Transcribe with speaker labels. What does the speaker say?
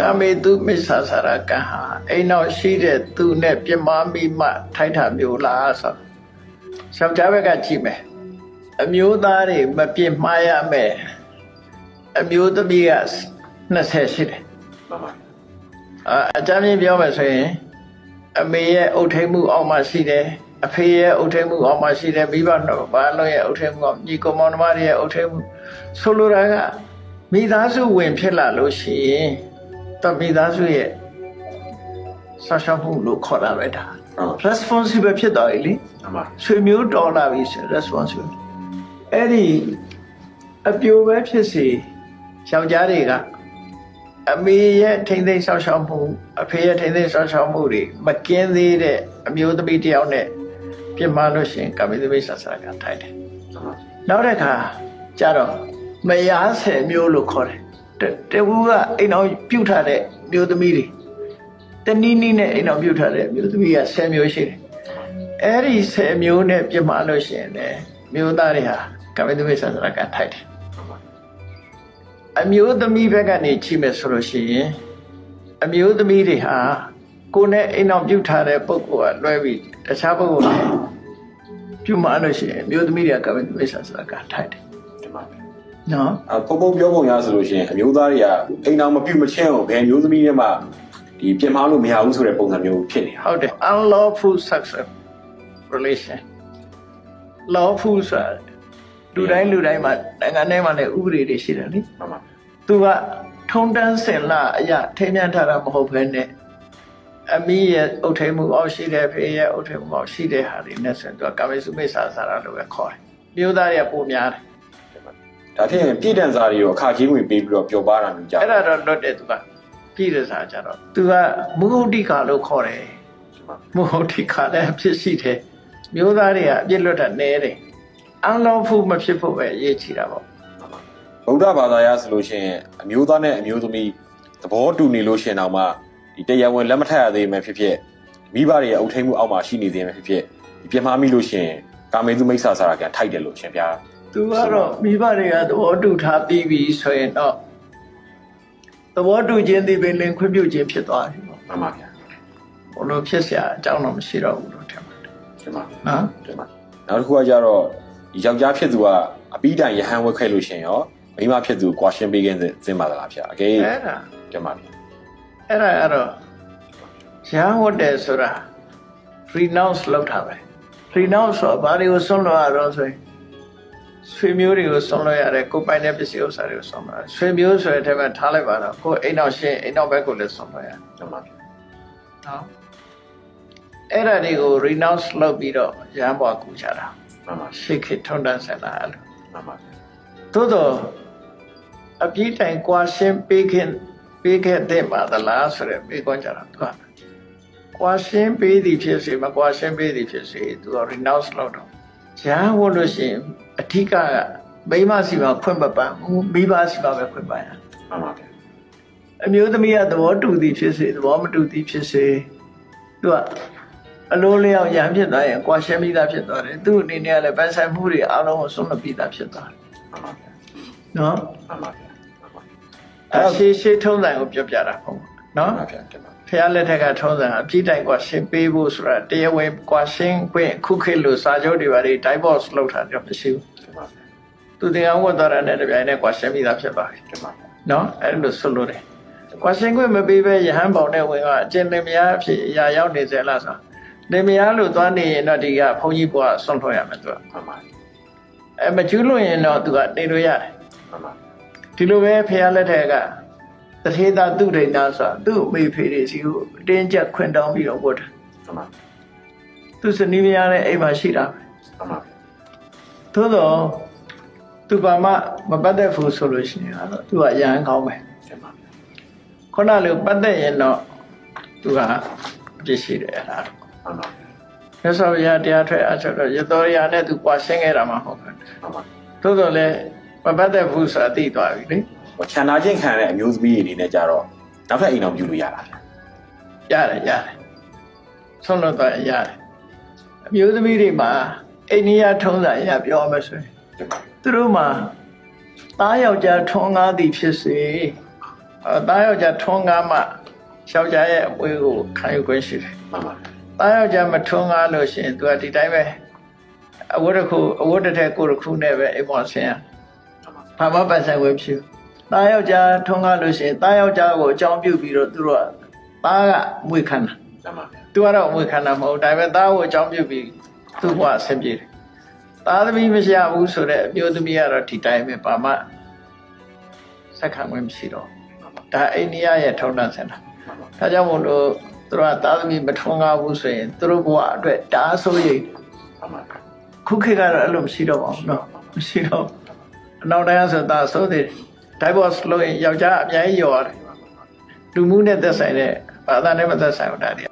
Speaker 1: ကာမေတုမစ္ဆာစာရကံဟာအိမ်နောက်ရှိတဲ့သူနဲ့ပြမမိမှထိုက်တာမျိုးလားဆိုယောက်ျားဘက်ကကြည့်မယ်အမျိုးသားတွေမပြစ်မှားရမယ်အမျိုးသမီးက20ရှိတယ်
Speaker 2: မှန်ပါ
Speaker 1: အာအကြမ်းပြင်းပြောမယ်ဆိုရင်အမေရဲ့အုတ်ထိန်မှုအောက်မှာရှိတယ်အဖေရဲ့အုတ်ထိန်မှုအောက်မှာရှိတယ်မိဘနှစ်ပါးလုံးရဲ့အုတ်ထိန်မှုအောက်ညီကောင်မောင်နှမတွေရဲ့အုတ်ထိန်မှုဆိုလိုတာကမိသားစုဝင်ဖြစ်လာလို့ရှိရင် တမိသားစုရဲ့ဆောက်ရှောက်မှုလို့ခေါ်တာပဲဒါ
Speaker 2: ဟုတ်
Speaker 1: responsible ဖြစ်သွားပြီလေ
Speaker 2: မှန်ပါ
Speaker 1: ဆွေမျိုးတော်လာပြီဆို responsible အဲ့ဒီအပြိုပဲဖြစ်စီယောက်ျားတွေကအမေရဲ့ထိမ့်သိမ်းဆောက်ရှောက်မှုအဖေရဲ့ထိမ့်သိမ်းဆောက်ရှောက်မှုတွေမကင်းသေးတဲ့အမျိုးသမီးတစ်ယောက်နဲ့ပြင်မာလို့ရှရင်ကာမိသမီးဆဆရာကထိုက်တယ်
Speaker 2: မှန်ပါ
Speaker 1: နောက်တစ်ခါကျတော့မယားဆယ်မျိုးလို့ခေါ်တယ် တတဝူကအိမ်အောင်ပြုတ်ထားတဲ့မျိုးသမီးတွေတနည်းနည်းနဲ့အိမ်အောင်ပြုတ်ထားတဲ့မျိုးသမီးကဆယ်မျိုးရှိတယ်အဲ့ဒီဆယ်မျိုးနဲ့ပြင်မာလို့ရှရင်လည်းမျိုးသားတွေဟာကာမိသမီးဆဆရာကထိုက်တယ်အမျိုးသမီးဘက်ကနေကြည့်မယ်ဆိုလို့ရှိရင်အမျိုးသမီးတွေဟာကိုယ်နဲ့အိမ်အောင်ပြုတ်ထားတဲ့ပုံကလွဲပြီးတခြားပုံကပြုတ်မှလို့ရှိရင်အမျိုးသမီးတွေကကမ္ဘာမိတ်ဆာဆိုတာကထိုက်တယ်
Speaker 2: မှန်ပါ
Speaker 1: နော်
Speaker 2: အပုံပုံပြောပုံရဆိုလို့ရှိရင်အမျိုးသားတွေကအိမ်တော်မပြုတ်မချင်းအောင်ဘယ်မျိုးသမီးတွေမှဒီပြင်မာလို့မရဘူးဆိုတဲ့ပုံစံမျိုးဖြစ်နေတာ
Speaker 1: ဟုတ်တယ် unlawful sex relation lawful ဆိုတာလူတိုင်းလူတိုင်းမှာနိုင်ငံတိုင်းမှာလည်းဥပဒေတွေရှိတယ်လေ
Speaker 2: မှန်ပါ
Speaker 1: သူကထုံတန်းစင်လာအရာထိမ်းမြန်းထားတာမဟုတ်ဘဲနဲ့အမီးရဲ့အုတ်ထိန်မှုအောက်ရှိတဲ့ဖေးရဲ့အုတ်ထိန်မှုအောက်ရှိတဲ့ဟာတွေနဲ့ဆိုရင်သူကကာမေစုမိစ္ဆာစာရလို့ပဲခေါ်တယ်။မျိုးသားတွေကပုံများတယ်
Speaker 2: ဒါဖြင့်ပြည်တန်စာတွေရောအခါကြီးငွေပေးပြီးတော့ပျော်ပါတာမျိုးကြ။
Speaker 1: အဲ့ဒါတော့လွတ်တယ်သူကပြည်တဲ့စာကြတော့သူကမုဟုတ်တိကာလို့ခေါ်တယ်။မုဟုတ်တိကာလည်းအဖြစ်ရှိတယ်။မျိုးသားတွေကအပြစ်လွတ်တာနည်းတယ်။အန်လောဖူမဖြစ်ဖို့ပဲအရေးကြီးတာပေါ့
Speaker 2: ဗုဒ္ဓဘာသာရဆိုလို့ရှိရင်အမျိုးသားနဲ့အမျိုးသမီးသဘောတူနေလို့ရှိရင်တော့မှဒီတရားဝင်လက်မထပ်ရသေးမှဖြစ်ဖြစ်မိဘတွေရဲ့အုပ်ထိန်မှုအောက်မှာရှိနေသေးမှဖြစ်ဖြစ်ဒီပြင်မာမိလို့ရှိရင်ကာမေသူမိစ္ဆာစာရကထိုက်တယ်လို့ရှင်ပြား။
Speaker 1: သူကတော့မိဘတွေကသဘောတူထားပြီးပြီဆိုရင်တော့သဘောတူခြင်းဒီပင်လင်ခွင့်ပြုခြင်းဖြစ်သွားပြီပေါ့
Speaker 2: မှန်ပါဗျာ
Speaker 1: ဘလို့ဖြစ်เสียအကြောင်းတော့မရှိတော့ဘူးလို့ထင်ပါတယ်
Speaker 2: ရှင်ပါ
Speaker 1: နော်
Speaker 2: တင်ပါနောက်တစ်ခုကကြတော့ဒီယောက်ျားဖြစ်သူကအပီးတိုင်ရဟန်းဝက်ခဲ့လို့ရှရင်ရောမိန်းမဖြစ်သူကွာရှင်းပေးခြင်းစင်ပါသလားဗျာအကေး
Speaker 1: အဲ့ဒါ
Speaker 2: တင်ပါဗျာ
Speaker 1: အဲ့ဒါကတော့ရဟန်းဝတ်တယ်ဆိုတာ renounce လုပ်တာပဲ renounce ဆိုတာဘာတွေကိုဆုံးလို့ရတော့ဆိုရင် ဆွေမျိုးတွေကိုဆုံးလို့ရတယ်ကိုယ်ပိုင်တဲ့ပစ္စည်းဥစ္စာတွေကိုဆုံးလို့ရတယ်ဆွေမျိုးဆိုတဲ့အထက်မှာထားလိုက်ပါတော့ကိုယ်အိမ်နောက်ရှင်းအိမ်နောက်ဘက်ကိုလည်းဆုံးလို့ရတယ်
Speaker 2: တင်ပါဗျာ
Speaker 1: နော်အဲ့ဒါတွေကို renounce လုပ်ပြီးတော့ရဟန်းဘွားကူကြတာ
Speaker 2: မှန်ပါ
Speaker 1: ရှေခေထုံတန်းဆက်လာအဲ့လို
Speaker 2: မှန်ပါဗျာ
Speaker 1: သို့တော့အပြည့်တိုင်ကွာရှင်းပေးခင်ပေးခဲ့တဲ့ပါသလားဆိုရယ်ပေးခွင့်ကြတာသူကကွာရှင်းပေးသည်ဖြစ်စေမကွာရှင်းပေးသည်ဖြစ်စေသူက renounce လုပ်တော့ရဟန်းဝင်လို့ရှိရင် အထီးကမိန်းမစီမှာခွင့်မပန်းဘူးမိဘစီမှာပဲခွင့်ပန်းရ
Speaker 2: မှန်ပါဗျာ
Speaker 1: အမျိုးသမီးကသဘောတူသည်ဖြစ်စေသဘောမတူသည်ဖြစ်စေသူကအလိုလျောက်ရံဖြစ်သွားရင်ကွာရှင်းပြီးသားဖြစ်သွားတယ်သူ့အနေနဲ့ကလည်းပန်းဆိုင်မှုတွေအားလုံးကိုဆုံးမပြီးသားဖြစ်သွားတယ်
Speaker 2: မှန်ပါဗျာ
Speaker 1: နော်
Speaker 2: မှန်ပါဗျာမှန်ပါ
Speaker 1: အဲရှေးရှေးထုံးစံကိုပြောပြတာဟုတ်နော်
Speaker 2: မှန်ပါဗျာတင်ပါ
Speaker 1: ဖះလက်ထက်ကထုံးစံအပြည့်တိုင်กว่าရှင်းပေးဖို့ဆိုတာတရားဝင်กว่าရှင်းခွင့်ခုခေတ်လို့စာချုပ်တွေပါတွေ divorce လုပ်တာတော့မရှိဘူး
Speaker 2: သူသင်္ကန်း
Speaker 1: ဝတ်သွားတာနဲ့တပြိုင်နက်ကွာရှင်းပြီးသားဖြစ်ပါပြီ
Speaker 2: တမန်
Speaker 1: နော်အဲ့လိုဆွလို့တယ်ကွာရှင်းခွင့်မပေးဘဲယဟန်ပေါင်နဲ့ဝင်ကအကျင့်လင်မယားအဖြစ်အရာရောက်နေစေလားဆိုလင်မယားလို့သွားနေရင်တော့ဒီကဘုန်းကြီးဘုရားဆွန့်ထွက်ရမယ်သူက
Speaker 2: မှန်ပါ
Speaker 1: အဲမကျူးလွန်ရင်တော့သူကနေလို့ရတယ်
Speaker 2: မှန်ပါ
Speaker 1: ဒီလိုပဲဖះလက်ထက်ကတထေသာသူဒိဏဆိုတာသူ့မိဖေတွေစီကိုအတင်းကျပ်ခွင်တောင်းပြီးတော့ပို့တာ
Speaker 2: မှန်ပါ
Speaker 1: သူစနီးမယားနဲ့အိမ်မှာရှိတာ
Speaker 2: မှန်ပါ
Speaker 1: သို့တော့ သူဘာမှမပတ်သက်ဘူးဆိုလို့ရှိရင်တော့သူကအရန်ကောင်းပဲ
Speaker 2: တင်ပါဗျာ
Speaker 1: ခုနလိုပတ်သက်ရင်တော့သူကပြည့်ရှိတယ်အဲ့ဒါတော့
Speaker 2: မှန်ပါ
Speaker 1: မြတ်စွာဘုရားတရားထွက်အချက်တော့ရတော်ရနဲ့သူကွာရှင်းခဲ့တာမှဟုတ်တယ်
Speaker 2: မှန်ပါ
Speaker 1: သို့တော့လည်းမပတ်သက်ဘူးဆိုတာသိသွားပြီလေ
Speaker 2: ဟိုခြံနာချင်းခံတဲ့အမျိုးသမီးတွေအနေနဲ့ကြတော့နောက်ထပ်အိမ်အောင်ပြုလို့ရတာဗျာ
Speaker 1: ရတယ်ရတယ်ဆုံးလို့တော့ရတယ်အမျိုးသမီးတွေမှာအိန္ဒိယထုံးစံအရပြောမယ်ဆိုရင်
Speaker 2: တင်ပါ
Speaker 1: သူတို့မှာသားယောက်ျားထွန်းကားသည်ဖြစ်စေအဲသားယောက်ျားထွန်းကားမှယောက်ျားရဲ့အပွေးကိုခံယူခွင့်ရှိတယ်
Speaker 2: မှန်ပါ
Speaker 1: သားယောက်ျားမထွန်းကားလို့ရှိရင်သူကဒီတိုင်းပဲအဝတ်တစ်ခုအဝတ်တစ်ထည်ကိုယ်တစ်ခုနဲ့ပဲအိမ်ပေါ်ဆင်းရဘာမှပတ်ဆိုင်ဝင်ဖြစ်ဘူးသားယောက်ျားထွန်းကားလို့ရှိရင်သားယောက်ျားကိုအကြောင်းပြုပြီးတော့သူတို့ကသားကမွေခံတာ
Speaker 2: မှန်ပါ
Speaker 1: သူကတော့အမွေခံတာမဟုတ်ဘူးဒါပေမဲ့သားကိုအကြောင်းပြုပြီးသူ့ဘဝအဆင်ပြေတယ် သားသမီးမရှိဘူးဆိုတော့အမျိုးသမီးကတော့ဒီတိုင်းပဲပါမဆက်ခံဝင်မရှိတော့ဘူးဒါအိန္ဒိယရဲ့ထုံးတမ်းစင်တာဒါကြောင့်မို့လို့သူတို့ကသားသမီးမထွန်းကားဘူးဆိုရင်သူတို့ဘဝအတွက်ဒါအဆိုးရိတ်
Speaker 2: မှန်ပါ
Speaker 1: ခုခေတ်ကတော့အဲ့လိုမရှိတော့ပါဘူးเนาะမရှိတော့ဘူးအနောက်တိုင်းကဆိုဒါအဆိုးသေးတယ် divorce လို့ရင်ယောက်ျားအများကြီးရောရတယ်လူမှုနဲ့သက်ဆိုင်တဲ့ဘာသာနဲ့မသက်ဆိုင်ဘူးဒါတွေ